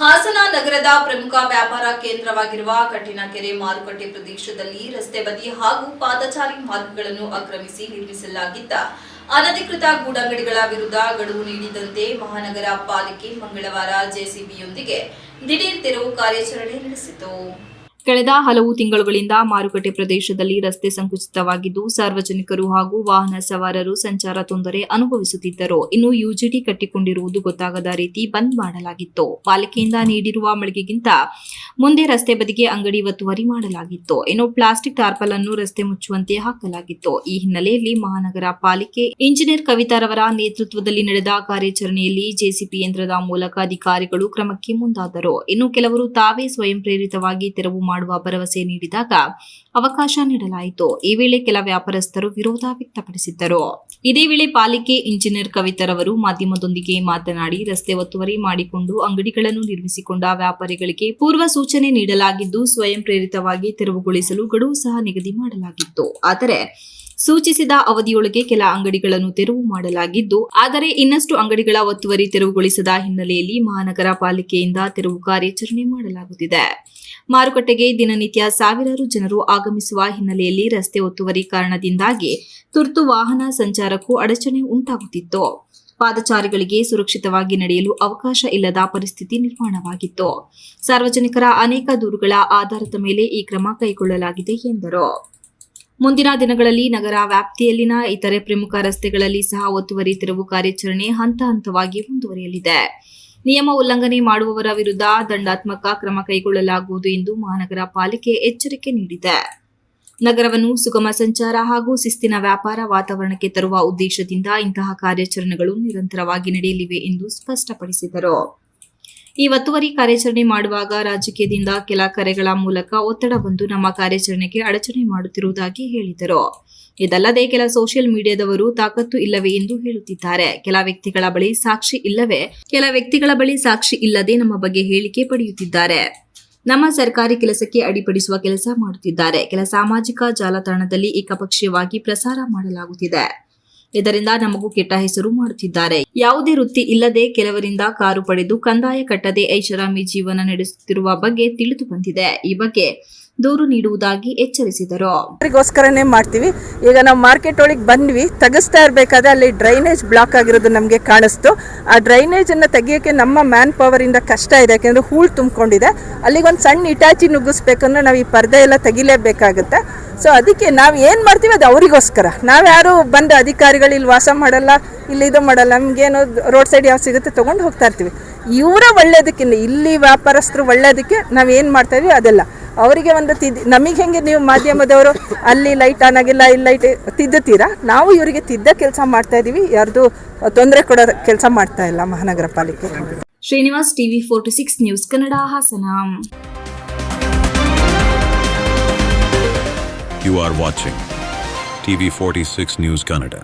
ಹಾಸನ ನಗರದ ಪ್ರಮುಖ ವ್ಯಾಪಾರ ಕೇಂದ್ರವಾಗಿರುವ ಕಠಿಣಕೆರೆ ಮಾರುಕಟ್ಟೆ ಪ್ರದೇಶದಲ್ಲಿ ರಸ್ತೆ ಬದಿ ಹಾಗೂ ಪಾದಚಾರಿ ಮಾರ್ಗಗಳನ್ನು ಆಕ್ರಮಿಸಿ ನಿರ್ಮಿಸಲಾಗಿದ್ದ ಅನಧಿಕೃತ ಗೂಡಂಗಡಿಗಳ ವಿರುದ್ಧ ಗಡುವು ನೀಡಿದಂತೆ ಮಹಾನಗರ ಪಾಲಿಕೆ ಮಂಗಳವಾರ ಜೆಸಿಬಿಯೊಂದಿಗೆ ದಿಢೀರ್ ತೆರವು ಕಾರ್ಯಾಚರಣೆ ನಡೆಸಿತು. ಕಳೆದ ಹಲವು ತಿಂಗಳುಗಳಿಂದ ಮಾರುಕಟ್ಟೆ ಪ್ರದೇಶದಲ್ಲಿ ರಸ್ತೆ ಸಂಕುಚಿತವಾಗಿದ್ದು, ಸಾರ್ವಜನಿಕರು ಹಾಗೂ ವಾಹನ ಸವಾರರು ಸಂಚಾರ ತೊಂದರೆ ಅನುಭವಿಸುತ್ತಿದ್ದರು. ಇನ್ನು ಯುಜಿಡಿ ಕಟ್ಟಿಕೊಂಡಿರುವುದು ಗೊತ್ತಾಗದ ರೀತಿ ಬಂದ್ ಮಾಡಲಾಗಿತ್ತು. ಪಾಲಿಕೆಯಿಂದ ನೀಡಿರುವ ಮಳಿಗೆಗಿಂತ ಮುಂದೆ ರಸ್ತೆ ಬದಿಗೆ ಅಂಗಡಿ ಒತ್ತುವರಿ ಮಾಡಲಾಗಿತ್ತು. ಇನ್ನು ಪ್ಲಾಸ್ಟಿಕ್ ಟಾರ್ಪಲ್ ಅನ್ನು ರಸ್ತೆ ಮುಚ್ಚುವಂತೆ ಹಾಕಲಾಗಿತ್ತು. ಈ ಹಿನ್ನೆಲೆಯಲ್ಲಿ ಮಹಾನಗರ ಪಾಲಿಕೆ ಇಂಜಿನಿಯರ್ ಕವಿತಾರವರ ನೇತೃತ್ವದಲ್ಲಿ ನಡೆದ ಕಾರ್ಯಾಚರಣೆಯಲ್ಲಿ ಜೆಸಿಪಿ ಯಂತ್ರದ ಮೂಲಕ ಅಧಿಕಾರಿಗಳು ಕ್ರಮಕ್ಕೆ ಮುಂದಾದರು. ಇನ್ನು ಕೆಲವರು ತಾವೇ ಸ್ವಯಂ ಪ್ರೇರಿತವಾಗಿ ತೆರವು ಮಾಡುವ ಭರವಸೆ ನೀಡಿದಾಗ ಅವಕಾಶ ನೀಡಲಾಯಿತು. ಈ ವೇಳೆ ಕೆಲ ವ್ಯಾಪಾರಸ್ಥರು ವಿರೋಧ ವ್ಯಕ್ತಪಡಿಸಿದ್ದರು. ಇದೇ ವೇಳೆ ಪಾಲಿಕೆ ಇಂಜಿನಿಯರ್ ಕವಿತರವರು ಮಾಧ್ಯಮದೊಂದಿಗೆ ಮಾತನಾಡಿ ರಸ್ತೆ ಒತ್ತುವರಿ ಮಾಡಿಕೊಂಡು ಅಂಗಡಿಗಳನ್ನು ನಿರ್ಮಿಸಿಕೊಂಡ ವ್ಯಾಪಾರಿಗಳಿಗೆ ಪೂರ್ವ ಸೂಚನೆ ನೀಡಲಾಗಿದ್ದು ಸ್ವಯಂ ಪ್ರೇರಿತವಾಗಿ ತೆರವುಗೊಳಿಸಲು ಗಡುವು ಸಹ ನಿಗದಿ ಮಾಡಲಾಗಿತ್ತು. ಆದರೆ ಸೂಚಿಸಿದ ಅವಧಿಯೊಳಗೆ ಕೆಲ ಅಂಗಡಿಗಳನ್ನು ತೆರವು ಮಾಡಲಾಗಿದ್ದು, ಆದರೆ ಇನ್ನಷ್ಟು ಅಂಗಡಿಗಳ ಒತ್ತುವರಿ ತೆರವುಗೊಳಿಸದ ಹಿನ್ನೆಲೆಯಲ್ಲಿ ಮಹಾನಗರ ಪಾಲಿಕೆಯಿಂದ ತೆರವು ಕಾರ್ಯಾಚರಣೆ ಮಾಡಲಾಗುತ್ತಿದೆ. ಮಾರುಕಟ್ಟೆಗೆ ದಿನನಿತ್ಯ ಸಾವಿರಾರು ಜನರು ಆಗಮಿಸುವ ಹಿನ್ನೆಲೆಯಲ್ಲಿ ರಸ್ತೆ ಒತ್ತುವರಿ ಕಾರಣದಿಂದಾಗಿ ತುರ್ತು ವಾಹನ ಸಂಚಾರಕ್ಕೂ ಅಡಚಣೆ ಉಂಟಾಗುತ್ತಿತ್ತು. ಪಾದಚಾರಿಗಳಿಗೆ ಸುರಕ್ಷಿತವಾಗಿ ನಡೆಯಲು ಅವಕಾಶ ಇಲ್ಲದ ಪರಿಸ್ಥಿತಿ ನಿರ್ಮಾಣವಾಗಿತ್ತು. ಸಾರ್ವಜನಿಕರ ಅನೇಕ ದೂರುಗಳ ಆಧಾರದ ಮೇಲೆ ಈ ಕ್ರಮ ಕೈಗೊಳ್ಳಲಾಗಿದೆ ಎಂದರು. ಮುಂದಿನ ದಿನಗಳಲ್ಲಿ ನಗರ ವ್ಯಾಪ್ತಿಯಲ್ಲಿನ ಇತರೆ ಪ್ರಮುಖ ರಸ್ತೆಗಳಲ್ಲಿ ಸಹ ಒತ್ತುವರಿ ತೆರವು ಕಾರ್ಯಾಚರಣೆ ಹಂತ ಹಂತವಾಗಿ ಮುಂದುವರಿಯಲಿದೆ. ನಿಯಮ ಉಲ್ಲಂಘನೆ ಮಾಡುವವರ ವಿರುದ್ಧ ದಂಡಾತ್ಮಕ ಕ್ರಮ ಕೈಗೊಳ್ಳಲಾಗುವುದು ಎಂದು ಮಹಾನಗರ ಪಾಲಿಕೆ ಎಚ್ಚರಿಕೆ ನೀಡಿದೆ. ನಗರವನ್ನು ಸುಗಮ ಸಂಚಾರ ಹಾಗೂ ಶಿಸ್ತಿನ ವ್ಯಾಪಾರ ವಾತಾವರಣಕ್ಕೆ ತರುವ ಉದ್ದೇಶದಿಂದ ಇಂತಹ ಕಾರ್ಯಾಚರಣೆಗಳು ನಿರಂತರವಾಗಿ ನಡೆಯಲಿವೆ ಎಂದು ಸ್ಪಷ್ಟಪಡಿಸಿದರು. ಈ ಒತ್ತುವರಿ ಕಾರ್ಯಾಚರಣೆ ಮಾಡುವಾಗ ರಾಜಕೀಯದಿಂದ ಕೆಲ ಕರೆಗಳ ಮೂಲಕ ಒತ್ತಡ ಬಂದು ನಮ್ಮ ಕಾರ್ಯಾಚರಣೆಗೆ ಅಡಚಣೆ ಮಾಡುತ್ತಿರುವುದಾಗಿ ಹೇಳಿದರು. ಇದಲ್ಲದೆ ಕೆಲ ಸೋಷಿಯಲ್ ಮೀಡಿಯಾದವರು ತಾಕತ್ತು ಇಲ್ಲವೇ ಎಂದು ಹೇಳುತ್ತಿದ್ದಾರೆ. ಕೆಲ ವ್ಯಕ್ತಿಗಳ ಬಳಿ ಸಾಕ್ಷಿ ಇಲ್ಲವೇ? ಕೆಲ ವ್ಯಕ್ತಿಗಳ ಬಳಿ ಸಾಕ್ಷಿ ಇಲ್ಲದೆ ನಮ್ಮ ಬಗ್ಗೆ ಹೇಳಿಕೆ ಪಡೆಯುತ್ತಿದ್ದಾರೆ. ನಮ್ಮ ಸರ್ಕಾರಿ ಕೆಲಸಕ್ಕೆ ಅಡಿಪಡಿಸುವ ಕೆಲಸ ಮಾಡುತ್ತಿದ್ದಾರೆ. ಕೆಲ ಸಾಮಾಜಿಕ ಜಾಲತಾಣದಲ್ಲಿ ಏಕಪಕ್ಷೀಯವಾಗಿ ಪ್ರಸಾರ ಮಾಡಲಾಗುತ್ತಿದೆ. ಇದರಿಂದ ನಮಗೂ ಕೆಟ್ಟ ಹೆಸರು ಮಾಡುತ್ತಿದ್ದಾರೆ. ಯಾವುದೇ ವೃತ್ತಿ ಇಲ್ಲದೆ ಕೆಲವರಿಂದ ಕಾರು ಪಡೆದು ಕಂದಾಯ ಕಟ್ಟದೆ ಐಷಾರಾಮಿ ಜೀವನ ನಡೆಸುತ್ತಿರುವ ಬಗ್ಗೆ ತಿಳಿದು ಬಂದಿದೆ. ಈ ಬಗ್ಗೆ ದೂರು ನೀಡುವುದಾಗಿ ಎಚ್ಚರಿಸಿದರು. ಅವರಿಗೋಸ್ಕರನೇ ಮಾಡ್ತೀವಿ. ಈಗ ನಾವು ಮಾರ್ಕೆಟ್ ಒಳಗೆ ಬಂದ್ವಿ, ತೆಗಿಸ್ತಾ ಇರಬೇಕಾದ್ರೆ ಅಲ್ಲಿ ಡ್ರೈನೇಜ್ ಬ್ಲಾಕ್ ಆಗಿರೋದು ನಮಗೆ ಕಾಣಿಸ್ತು. ಆ ಡ್ರೈನೇಜ್ ಅನ್ನು ತೆಗಿಯೋಕ್ಕೆ ನಮ್ಮ ಮ್ಯಾನ್ ಪವರ್ ಇಂದ ಕಷ್ಟ ಇದೆ, ಯಾಕೆಂದ್ರೆ ಹೂಳು ತುಂಬಿಕೊಂಡಿದೆ. ಅಲ್ಲಿಗೊಂದು ಸಣ್ಣ ಇಟಾಚಿ ನುಗ್ಗಿಸ್ಬೇಕಂದ್ರೆ ನಾವು ಈ ಪರ್ದೆ ಎಲ್ಲ ತೆಗಿಲೇಬೇಕಾಗುತ್ತೆ. ಸೊ ಅದಕ್ಕೆ ನಾವು ಏನು ಮಾಡ್ತೀವಿ ಅದು ಅವರಿಗೋಸ್ಕರ. ನಾವು ಯಾರು ಬಂದ ಅಧಿಕಾರಿಗಳು ಇಲ್ಲಿ ವಾಸ ಮಾಡಲ್ಲ, ಇಲ್ಲಿ ಇದು ಮಾಡಲ್ಲ ನಮಗೇನು ರೋಡ್ ಸೈಡ್ ಯಾವ ಸಿಗುತ್ತೆ ತೊಗೊಂಡು ಹೋಗ್ತಾ ಇರ್ತೀವಿ. ಇವರ ಒಳ್ಳೇದಕ್ಕಿಂತ ಇಲ್ಲಿ ವ್ಯಾಪಾರಸ್ಥರು ಒಳ್ಳೇದಕ್ಕೆ ನಾವು ಏನು ಮಾಡ್ತಾ ಇದೀವಿ ಅದೆಲ್ಲ. ಅವರಿಗೆ ಒಂದು ತಿದ್ದಿ ನಮಗೆ ಹೆಂಗೆ ನೀವು ಮಾಧ್ಯಮದವರು ಅಲ್ಲಿ ಲೈಟ್ ಆನ್ ಆಗಿಲ್ಲ ಇಲ್ಲಿ ಲೈಟ್ ತಿದ್ದುತ್ತೀರಾ? ನಾವು ಇವರಿಗೆ ತಿದ್ದ ಕೆಲಸ ಮಾಡ್ತಾ ಇದ್ದೀವಿ ಯಾರ್ದು ತೊಂದರೆ ಕೊಡೋ ಕೆಲಸ ಮಾಡ್ತಾ ಇಲ್ಲ ಮಹಾನಗರ ಪಾಲಿಕೆ. Srinivas TV forty six news Kannada Hassan. You are watching TV46 News Canada.